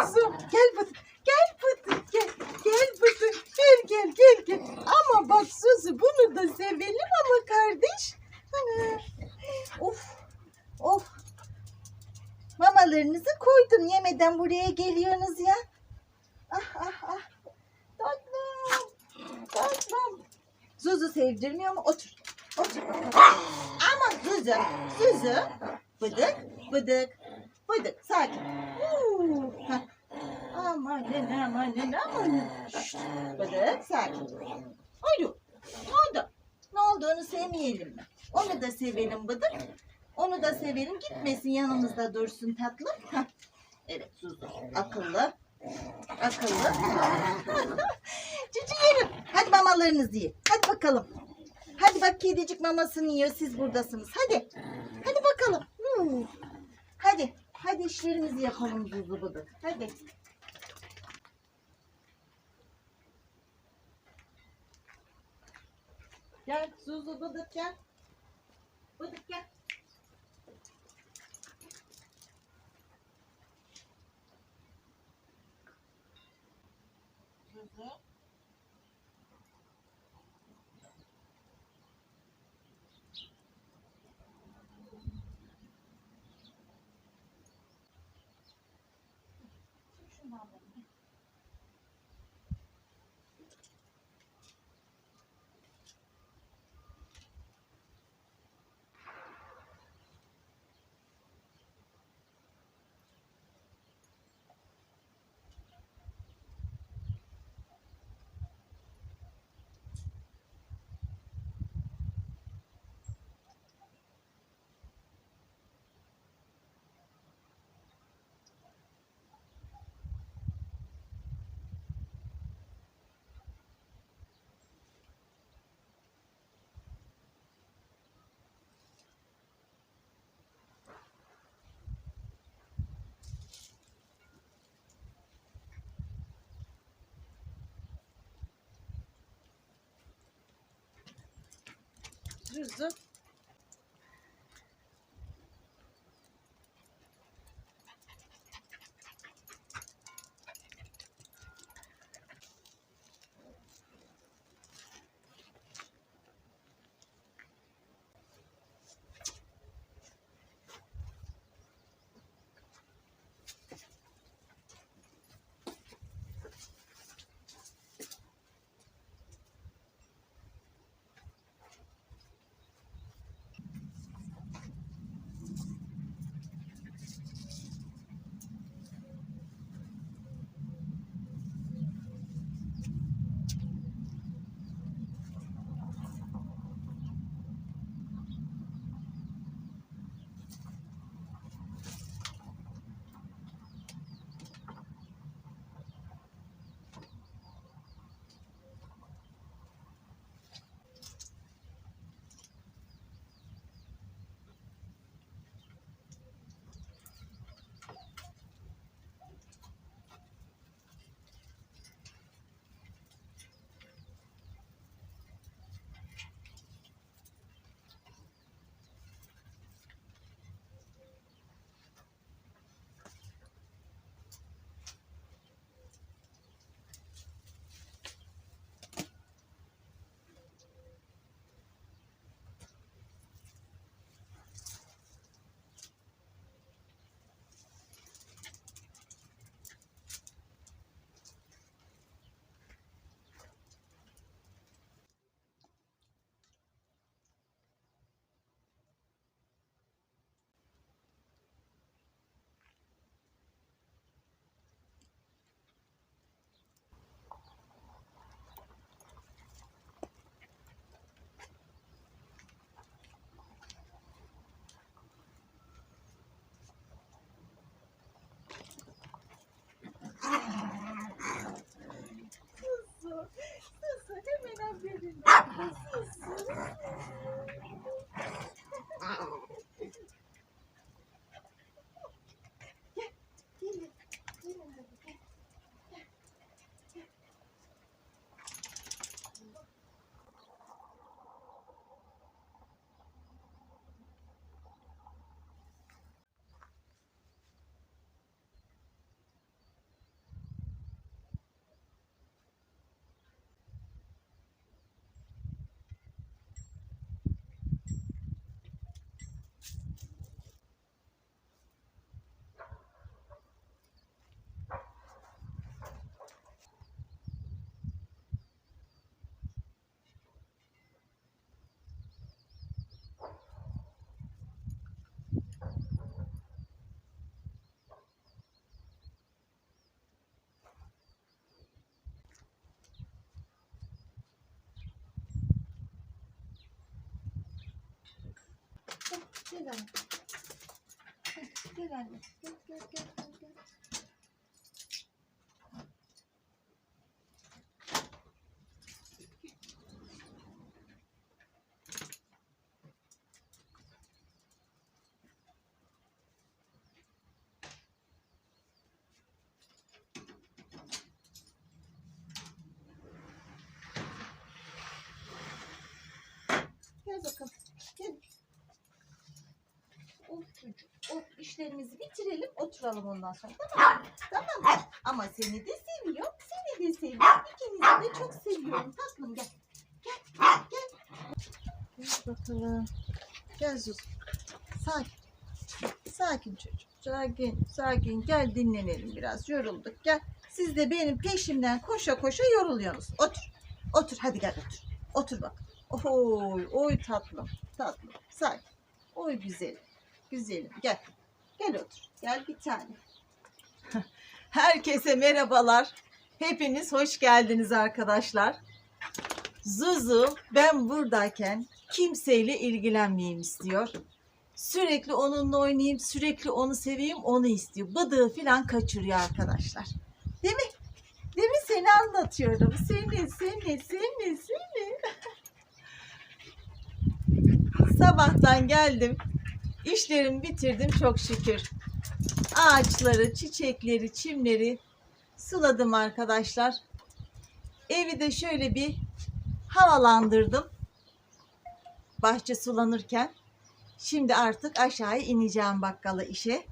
kızım. Gel bıt. Gel bıt. Gel. Gel bıt. Gel gel gel gel. Ama bak Suzi bunu da sevelim ama kardeş. of. Of. Mamalarınızı koydum yemeden buraya geliyorsunuz ya. Ah ah ah. Tatlım. Tatlım. Zuzu sevdirmiyor mu? Otur. Otur. Ama Zuzu. Zuzu. Bıdık. Bıdık. Bıdık. Sakin. Haydi. Ne oldu? Ne olduğunu sevmeyelim mi? Onu da sevelim Bıdık. Onu da sevelim. Gitmesin yanımızda dursun tatlım. Hah. Evet Zuzu. Akıllı. Akıllı. Cici yerim. Hadi mamalarınızı yiyin. Hadi bakalım. Hadi bak kedicik mamasını yiyor. Siz buradasınız. Hadi. Hadi bakalım. Hmm. Hadi. Hadi işlerimizi yapalım Zuzu Bıdık. Hadi. Gel Zuzu Bıdık gel. Bıdık gel. Zuzu. Zuzu. Gel anne. Gel anne. Gel gel gel gel. gel. Gel bakalım. Gel. Of çocuk. Of işlerimizi bitirelim. Oturalım ondan sonra. Tamam mı? Tamam mı? Ama seni de seviyorum. Seni de seviyorum. İkinizi de çok seviyorum. Tatlım gel. Gel. Gel. Gel bakalım. Gel Zuz. Sakin. Sakin çocuk. Sakin. Sakin. Gel dinlenelim biraz. Yorulduk. Gel. Siz de benim peşimden koşa koşa yoruluyorsunuz. Otur. Otur. Hadi gel otur. Otur bak. Oy, oy tatlım, tatlım, sakin. Oy güzelim, güzelim. Gel, gel otur. Gel bir tane. Herkese merhabalar. Hepiniz hoş geldiniz arkadaşlar. Zuzu ben buradayken kimseyle ilgilenmeyeyim istiyor. Sürekli onunla oynayayım, sürekli onu seveyim, onu istiyor. Bıdığı falan kaçırıyor arkadaşlar. Değil mi? Değil mi? Seni anlatıyorum. Seni, seni, seni, seni. Sabahtan geldim. İşlerimi bitirdim çok şükür. Ağaçları, çiçekleri, çimleri suladım arkadaşlar. Evi de şöyle bir havalandırdım. Bahçe sulanırken. Şimdi artık aşağıya ineceğim bakkala işe.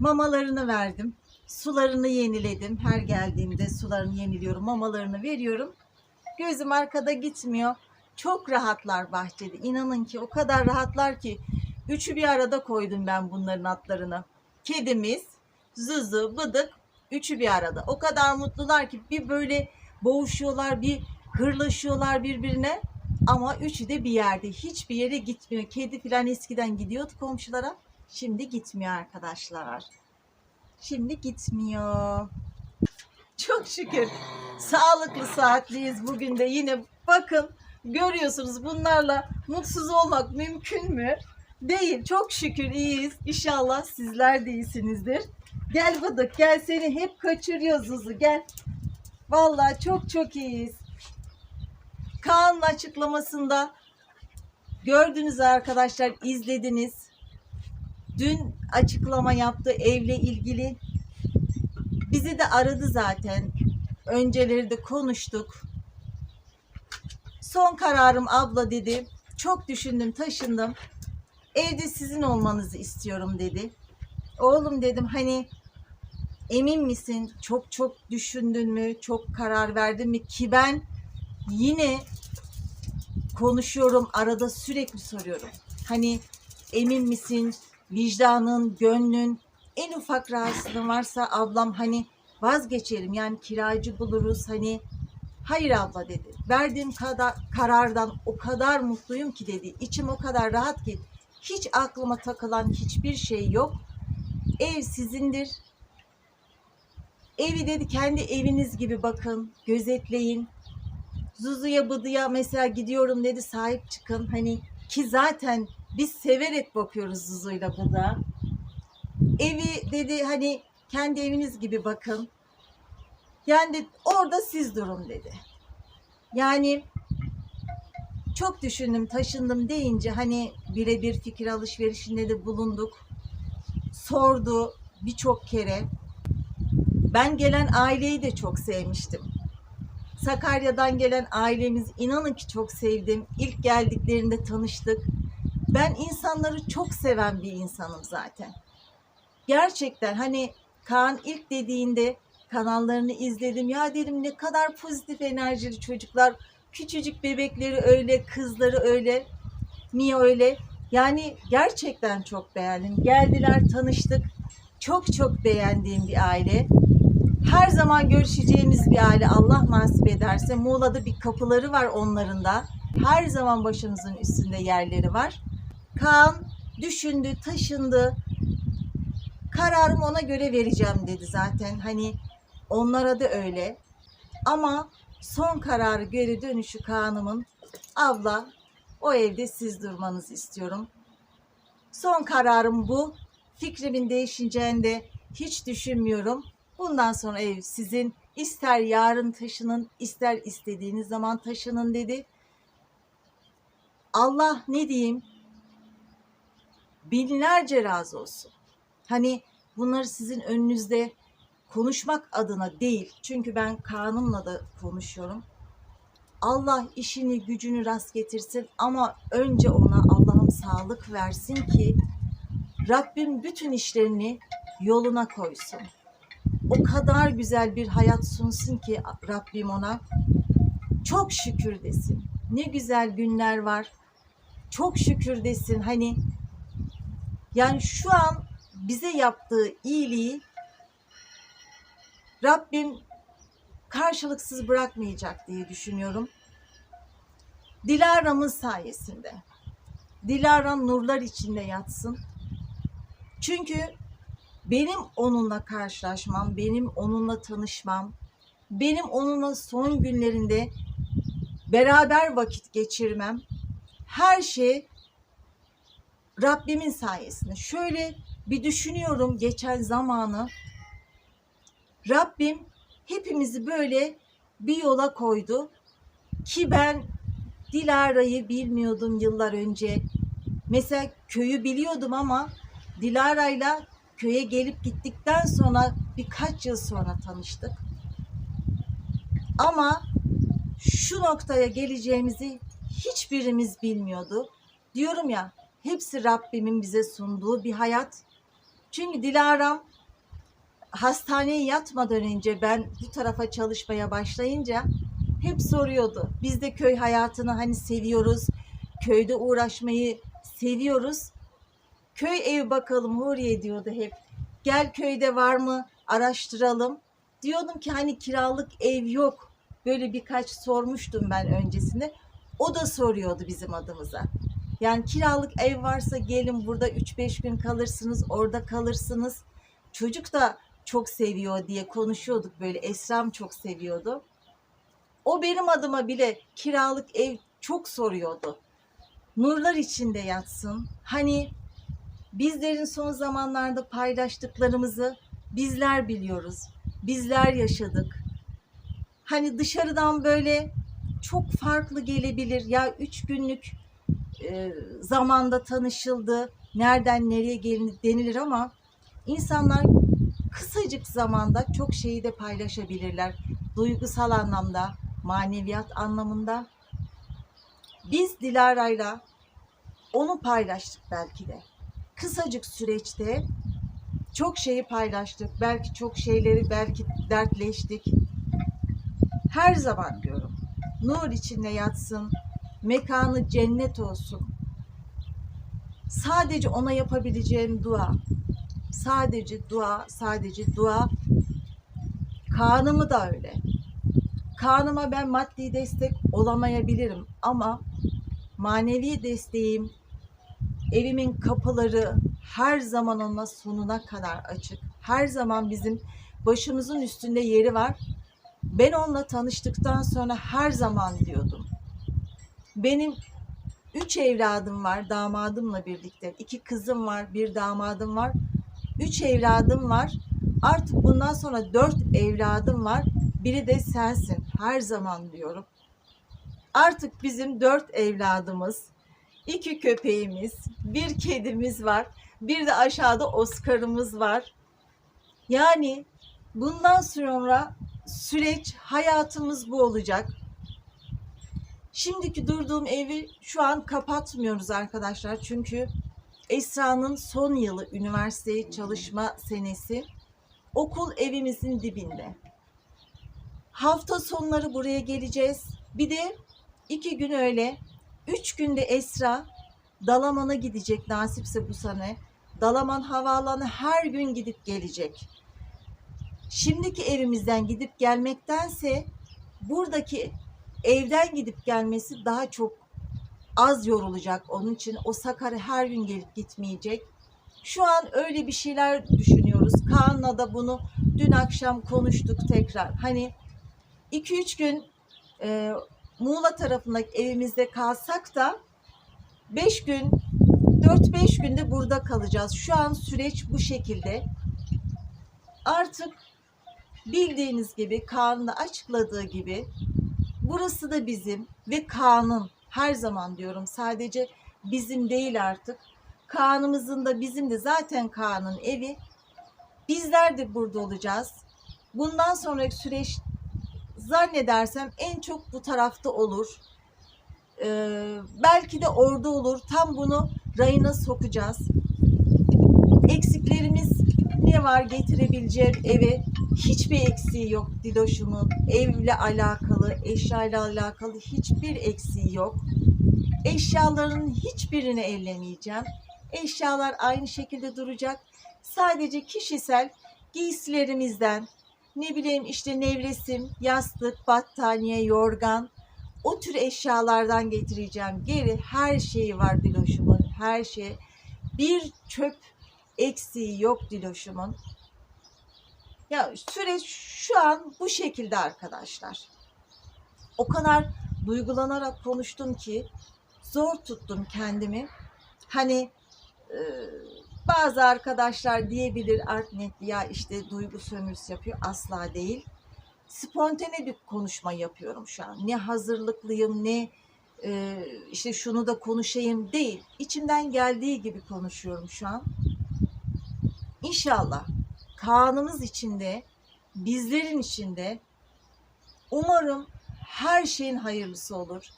Mamalarını verdim. Sularını yeniledim. Her geldiğimde sularını yeniliyorum. Mamalarını veriyorum. Gözüm arkada gitmiyor. Çok rahatlar bahçede. İnanın ki o kadar rahatlar ki üçü bir arada koydum ben bunların atlarını. Kedimiz, Zuzu, Bıdık üçü bir arada. O kadar mutlular ki bir böyle boğuşuyorlar, bir hırlaşıyorlar birbirine. Ama üçü de bir yerde. Hiçbir yere gitmiyor. Kedi falan eskiden gidiyordu komşulara. Şimdi gitmiyor arkadaşlar. Şimdi gitmiyor. Çok şükür sağlıklı saatliyiz bugün de yine bakın görüyorsunuz bunlarla mutsuz olmak mümkün mü? Değil. Çok şükür iyiyiz. İnşallah sizler de iyisinizdir. Gel Bıdık gel seni hep kaçırıyor Zuzu gel. Vallahi çok çok iyiyiz. Kaan'ın açıklamasında gördünüz arkadaşlar izlediniz. Dün açıklama yaptı evle ilgili. Bizi de aradı zaten. Önceleri de konuştuk. Son kararım abla dedi. Çok düşündüm, taşındım. Evde sizin olmanızı istiyorum dedi. Oğlum dedim hani emin misin? Çok çok düşündün mü? Çok karar verdin mi? Ki ben yine konuşuyorum. Arada sürekli soruyorum. Hani emin misin? Vicdanın, gönlün en ufak rahatsızlığın varsa ablam hani vazgeçelim. Yani kiracı buluruz hani Hayır abla dedi. Verdiğim kadar karardan o kadar mutluyum ki dedi. İçim o kadar rahat ki hiç aklıma takılan hiçbir şey yok. Ev sizindir. Evi dedi kendi eviniz gibi bakın, gözetleyin. Zuzu'ya Bıdı'ya mesela gidiyorum dedi sahip çıkın. Hani ki zaten biz severek bakıyoruz Zuzu'yla Bıdı'ya. Evi dedi hani kendi eviniz gibi bakın. Yani de orada siz durun dedi. Yani çok düşündüm, taşındım deyince hani birebir fikir alışverişinde de bulunduk. Sordu birçok kere. Ben gelen aileyi de çok sevmiştim. Sakarya'dan gelen ailemiz inanın ki çok sevdim. İlk geldiklerinde tanıştık. Ben insanları çok seven bir insanım zaten. Gerçekten hani Kaan ilk dediğinde kanallarını izledim. Ya dedim ne kadar pozitif enerjili çocuklar. Küçücük bebekleri öyle, kızları öyle, Mia öyle. Yani gerçekten çok beğendim. Geldiler, tanıştık. Çok çok beğendiğim bir aile. Her zaman görüşeceğimiz bir aile Allah nasip ederse. Muğla'da bir kapıları var onların da. Her zaman başımızın üstünde yerleri var. Kaan düşündü, taşındı. Kararımı ona göre vereceğim dedi zaten. Hani Onlara da öyle. Ama son kararı geri dönüşü Kaan'ımın abla o evde siz durmanızı istiyorum. Son kararım bu. Fikrimin değişeceğini de hiç düşünmüyorum. Bundan sonra ev sizin. İster yarın taşının, ister istediğiniz zaman taşının dedi. Allah ne diyeyim? Binlerce razı olsun. Hani bunları sizin önünüzde konuşmak adına değil. Çünkü ben kanunla da konuşuyorum. Allah işini gücünü rast getirsin ama önce ona Allah'ım sağlık versin ki Rabbim bütün işlerini yoluna koysun. O kadar güzel bir hayat sunsun ki Rabbim ona çok şükür desin. Ne güzel günler var. Çok şükür desin. Hani yani şu an bize yaptığı iyiliği Rabbim karşılıksız bırakmayacak diye düşünüyorum. Dilara'mın sayesinde. Dilara nurlar içinde yatsın. Çünkü benim onunla karşılaşmam, benim onunla tanışmam, benim onunla son günlerinde beraber vakit geçirmem, her şey Rabbimin sayesinde. Şöyle bir düşünüyorum geçen zamanı. Rabbim hepimizi böyle bir yola koydu ki ben Dilara'yı bilmiyordum yıllar önce. Mesela köyü biliyordum ama Dilara'yla köye gelip gittikten sonra birkaç yıl sonra tanıştık. Ama şu noktaya geleceğimizi hiçbirimiz bilmiyordu. Diyorum ya hepsi Rabbimin bize sunduğu bir hayat. Çünkü Dilara'm hastaneye yatmadan önce ben bu tarafa çalışmaya başlayınca hep soruyordu. Biz de köy hayatını hani seviyoruz. Köyde uğraşmayı seviyoruz. Köy ev bakalım Huriye diyordu hep. Gel köyde var mı araştıralım. Diyordum ki hani kiralık ev yok. Böyle birkaç sormuştum ben öncesinde. O da soruyordu bizim adımıza. Yani kiralık ev varsa gelin burada 3-5 gün kalırsınız, orada kalırsınız. Çocuk da çok seviyor diye konuşuyorduk böyle. Esram çok seviyordu. O benim adıma bile kiralık ev çok soruyordu. Nurlar içinde yatsın. Hani bizlerin son zamanlarda paylaştıklarımızı bizler biliyoruz. Bizler yaşadık. Hani dışarıdan böyle çok farklı gelebilir. Ya üç günlük e, zamanda tanışıldı. Nereden nereye gelin denilir ama insanlar kısacık zamanda çok şeyi de paylaşabilirler. Duygusal anlamda, maneviyat anlamında. Biz Dilara'yla onu paylaştık belki de. Kısacık süreçte çok şeyi paylaştık. Belki çok şeyleri belki dertleştik. Her zaman diyorum. Nur içinde yatsın. Mekanı cennet olsun. Sadece ona yapabileceğim dua. Sadece dua, sadece dua. Kaan'ımı da öyle. Kaan'ıma ben maddi destek olamayabilirim ama manevi desteğim, evimin kapıları her zaman ona sonuna kadar açık. Her zaman bizim başımızın üstünde yeri var. Ben onunla tanıştıktan sonra her zaman diyordum. Benim üç evladım var damadımla birlikte. iki kızım var, bir damadım var. Üç evladım var. Artık bundan sonra dört evladım var. Biri de sensin. Her zaman diyorum. Artık bizim dört evladımız, iki köpeğimiz, bir kedimiz var. Bir de aşağıda Oscar'ımız var. Yani bundan sonra süreç hayatımız bu olacak. Şimdiki durduğum evi şu an kapatmıyoruz arkadaşlar. Çünkü Esra'nın son yılı üniversiteye çalışma senesi. Okul evimizin dibinde. Hafta sonları buraya geleceğiz. Bir de iki gün öyle. Üç günde Esra Dalaman'a gidecek nasipse bu sene. Dalaman havaalanı her gün gidip gelecek. Şimdiki evimizden gidip gelmektense buradaki evden gidip gelmesi daha çok az yorulacak onun için. O Sakarya her gün gelip gitmeyecek. Şu an öyle bir şeyler düşünüyoruz. Kaan'la da bunu dün akşam konuştuk tekrar. Hani 2-3 gün e, Muğla tarafındaki evimizde kalsak da 5 gün 4-5 günde burada kalacağız. Şu an süreç bu şekilde. Artık bildiğiniz gibi Kaan'ın açıkladığı gibi burası da bizim ve Kaan'ın her zaman diyorum sadece bizim değil artık. Kaan'ımızın da bizim de zaten Kaan'ın evi. Bizler de burada olacağız. Bundan sonraki süreç zannedersem en çok bu tarafta olur. Ee, belki de orada olur. Tam bunu rayına sokacağız. Eksiklerimiz ne var getirebileceğim eve? Hiçbir eksiği yok Didoş'umun. Evle alakalı, eşyayla alakalı hiçbir eksiği yok. Eşyaların hiçbirini ellemeyeceğim. Eşyalar aynı şekilde duracak. Sadece kişisel giysilerimizden, ne bileyim işte nevresim, yastık, battaniye, yorgan, o tür eşyalardan getireceğim. Geri her şeyi var Diloş'umun, her şey. Bir çöp eksiği yok Diloş'umun. Ya süreç şu an bu şekilde arkadaşlar. O kadar duygulanarak konuştum ki zor tuttum kendimi. Hani e, bazı arkadaşlar diyebilir art niyetli ya işte duygu sömürüsü yapıyor. Asla değil. Spontane bir konuşma yapıyorum şu an. Ne hazırlıklıyım ne e, işte şunu da konuşayım değil. İçimden geldiği gibi konuşuyorum şu an. İnşallah Kaan'ımız içinde, bizlerin içinde umarım her şeyin hayırlısı olur.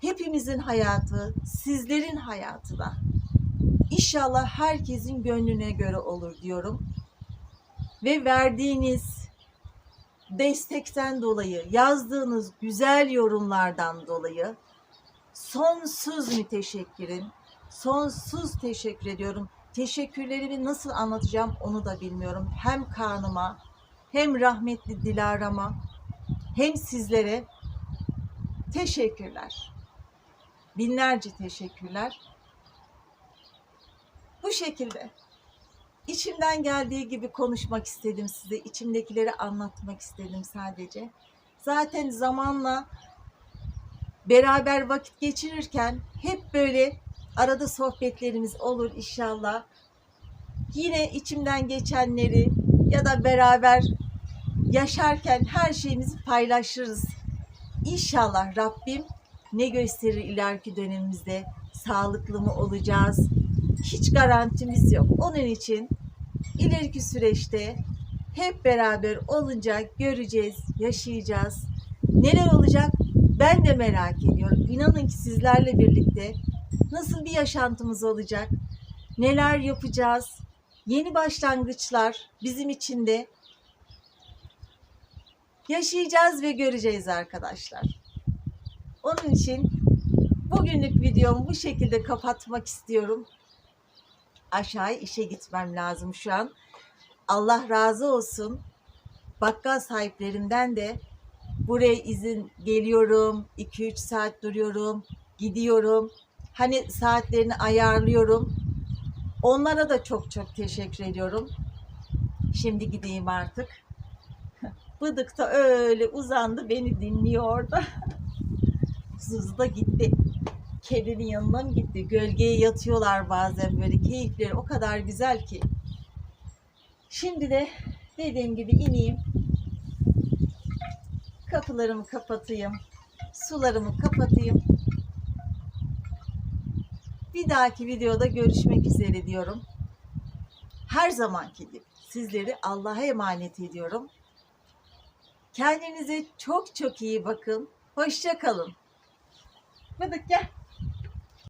Hepimizin hayatı, sizlerin hayatı da. İnşallah herkesin gönlüne göre olur diyorum. Ve verdiğiniz destekten dolayı, yazdığınız güzel yorumlardan dolayı sonsuz müteşekkirim. Sonsuz teşekkür ediyorum. Teşekkürlerimi nasıl anlatacağım onu da bilmiyorum. Hem Kaan'ıma, hem rahmetli Dilara'ma, hem sizlere teşekkürler. Binlerce teşekkürler. Bu şekilde içimden geldiği gibi konuşmak istedim size. İçimdekileri anlatmak istedim sadece. Zaten zamanla beraber vakit geçirirken hep böyle arada sohbetlerimiz olur inşallah. Yine içimden geçenleri ya da beraber yaşarken her şeyimizi paylaşırız. İnşallah Rabbim ne gösterir ileriki dönemimizde sağlıklı mı olacağız? Hiç garantimiz yok. Onun için ileriki süreçte hep beraber olunca göreceğiz, yaşayacağız. Neler olacak? Ben de merak ediyorum. İnanın ki sizlerle birlikte nasıl bir yaşantımız olacak? Neler yapacağız? Yeni başlangıçlar bizim için de yaşayacağız ve göreceğiz arkadaşlar. Onun için bugünlük videomu bu şekilde kapatmak istiyorum. Aşağı işe gitmem lazım şu an. Allah razı olsun. Bakkal sahiplerimden de buraya izin geliyorum. 2-3 saat duruyorum. Gidiyorum. Hani saatlerini ayarlıyorum. Onlara da çok çok teşekkür ediyorum. Şimdi gideyim artık. Bıdık da öyle uzandı beni dinliyor orada. Da gitti. Kedinin yanına mı gitti? Gölgeye yatıyorlar bazen böyle keyifleri o kadar güzel ki. Şimdi de dediğim gibi ineyim. Kapılarımı kapatayım. Sularımı kapatayım. Bir dahaki videoda görüşmek üzere diyorum. Her zamanki gibi sizleri Allah'a emanet ediyorum. Kendinize çok çok iyi bakın. Hoşça kalın. Bıdık gel.